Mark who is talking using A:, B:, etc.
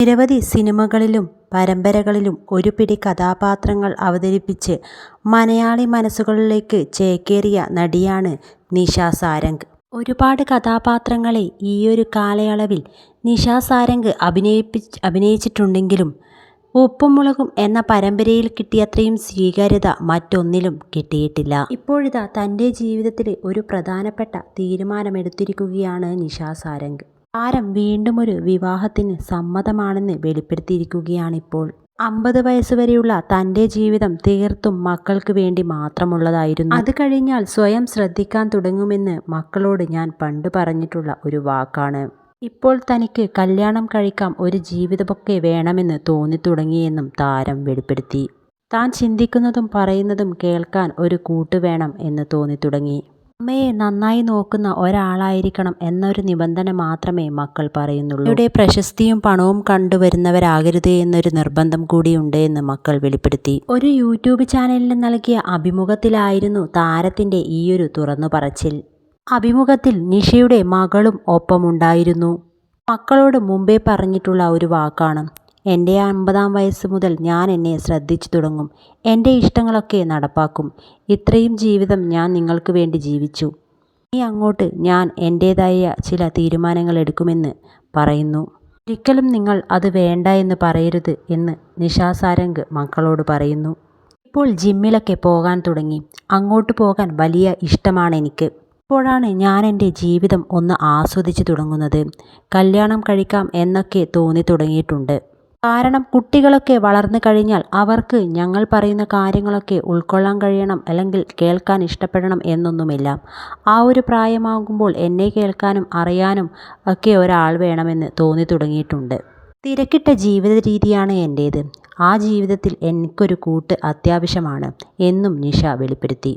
A: നിരവധി സിനിമകളിലും പരമ്പരകളിലും ഒരു പിടി കഥാപാത്രങ്ങൾ അവതരിപ്പിച്ച് മലയാളി മനസ്സുകളിലേക്ക് ചേക്കേറിയ നടിയാണ് നിഷ സാരംഗ്. ഒരുപാട് കഥാപാത്രങ്ങളെ ഈയൊരു കാലയളവിൽ നിഷ സാരംഗ് അഭിനയിപ്പി അഭിനയിച്ചിട്ടുണ്ടെങ്കിലും ഉപ്പും മുളകും എന്ന പരമ്പരയിൽ കിട്ടിയത്രയും സ്വീകാര്യത മറ്റൊന്നിലും കിട്ടിയിട്ടില്ല. ഇപ്പോഴിതാ തന്റെ ജീവിതത്തിലെ ഒരു പ്രധാനപ്പെട്ട തീരുമാനമെടുത്തിരിക്കുകയാണ് നിഷ സാരംഗ്. താരം വീണ്ടും ഒരു വിവാഹത്തിന് സമ്മതമാണെന്ന് വെളിപ്പെടുത്തിയിരിക്കുകയാണിപ്പോൾ. അമ്പത് വയസ്സുവരെയുള്ള തന്റെ ജീവിതം തീർത്തും മക്കൾക്ക് വേണ്ടി മാത്രമുള്ളതായിരുന്നു. അത് കഴിഞ്ഞാൽ സ്വയം ശ്രദ്ധിക്കാൻ തുടങ്ങുമെന്ന് മക്കളോട് ഞാൻ പണ്ട് പറഞ്ഞിട്ടുള്ള ഒരു വാക്കാണ്. ഇപ്പോൾ തനിക്ക് കല്യാണം കഴിക്കാം ഒരു ജീവിതമൊക്കെ വേണമെന്ന് തോന്നിത്തുടങ്ങിയെന്നും താരം വെളിപ്പെടുത്തി. താൻ ചിന്തിക്കുന്നതും പറയുന്നതും കേൾക്കാൻ ഒരു കൂട്ട് വേണം എന്ന് തോന്നിത്തുടങ്ങി. അമ്മയെ നന്നായി നോക്കുന്ന ഒരാളായിരിക്കണം എന്നൊരു നിബന്ധന മാത്രമേ മക്കൾ പറയുന്നുള്ളൂ. ഇവിടെ പ്രശസ്തിയും പണവും കണ്ടുവരുന്നവരാകരുത് എന്നൊരു നിർബന്ധം കൂടിയുണ്ട് എന്ന് മക്കൾ വെളിപ്പെടുത്തി. ഒരു യൂട്യൂബ് ചാനലിന് നൽകിയ അഭിമുഖത്തിലായിരുന്നു താരത്തിന്റെ ഈയൊരു തുറന്നു പറച്ചിൽ അഭിമുഖത്തിൽ നിഷയുടെ മകളും ഒപ്പമുണ്ടായിരുന്നു. മക്കളോട് മുമ്പേ പറഞ്ഞിട്ടുള്ള ഒരു വാക്കാണ് എന്റെ അമ്പതാം വയസ്സ് മുതൽ ഞാൻ എന്നെ ശ്രദ്ധിച്ചു തുടങ്ങും. എന്റെ ഇഷ്ടങ്ങളൊക്കെ നടപ്പാക്കും. ഇത്രയും ജീവിതം ഞാൻ നിങ്ങൾക്ക് വേണ്ടി ജീവിച്ചു. ഇനി അങ്ങോട്ട് ഞാൻ എന്റേതായ ചില തീരുമാനങ്ങൾ എടുക്കുമെന്ന് പറയുന്നു. ഒരിക്കലും നിങ്ങൾ അത് വേണ്ട എന്ന് പറയരുത് എന്ന് നിഷാസാരംഗ് മക്കളോട് പറയുന്നു. ഇപ്പോൾ ജിമ്മിലൊക്കെ പോകാൻ തുടങ്ങി. അങ്ങോട്ട് പോകാൻ വലിയ ഇഷ്ടമാണ് എനിക്ക് ഇപ്പോഴാണ് ഞാൻ എന്റെ ജീവിതം ഒന്ന് ആസ്വദിച്ചു തുടങ്ങുന്നത്. കല്യാണം കഴിക്കാം എന്നൊക്കെ തോന്നിത്തുടങ്ങിയിട്ടുണ്ട്. കാരണം കുട്ടികളൊക്കെ വളർന്നു കഴിഞ്ഞാൽ അവർക്ക് ഞങ്ങൾ പറയുന്ന കാര്യങ്ങളൊക്കെ ഉൾക്കൊള്ളാൻ കഴിയണം അല്ലെങ്കിൽ കേൾക്കാൻ ഇഷ്ടപ്പെടണം എന്നൊന്നുമില്ല. ആ ഒരു പ്രായമാകുമ്പോൾ എന്നെ കേൾക്കാനും അറിയാനും ഒക്കെ ഒരാൾ വേണമെന്ന് തോന്നി തുടങ്ങിയിട്ടുണ്ട് തിരക്കിട്ട ജീവിത രീതിയാണ് എന്റേത് ആ ജീവിതത്തിൽ എനിക്കൊരു കൂട്ട് അത്യാവശ്യമാണ് എന്നും നിഷ വെളിപ്പെടുത്തി.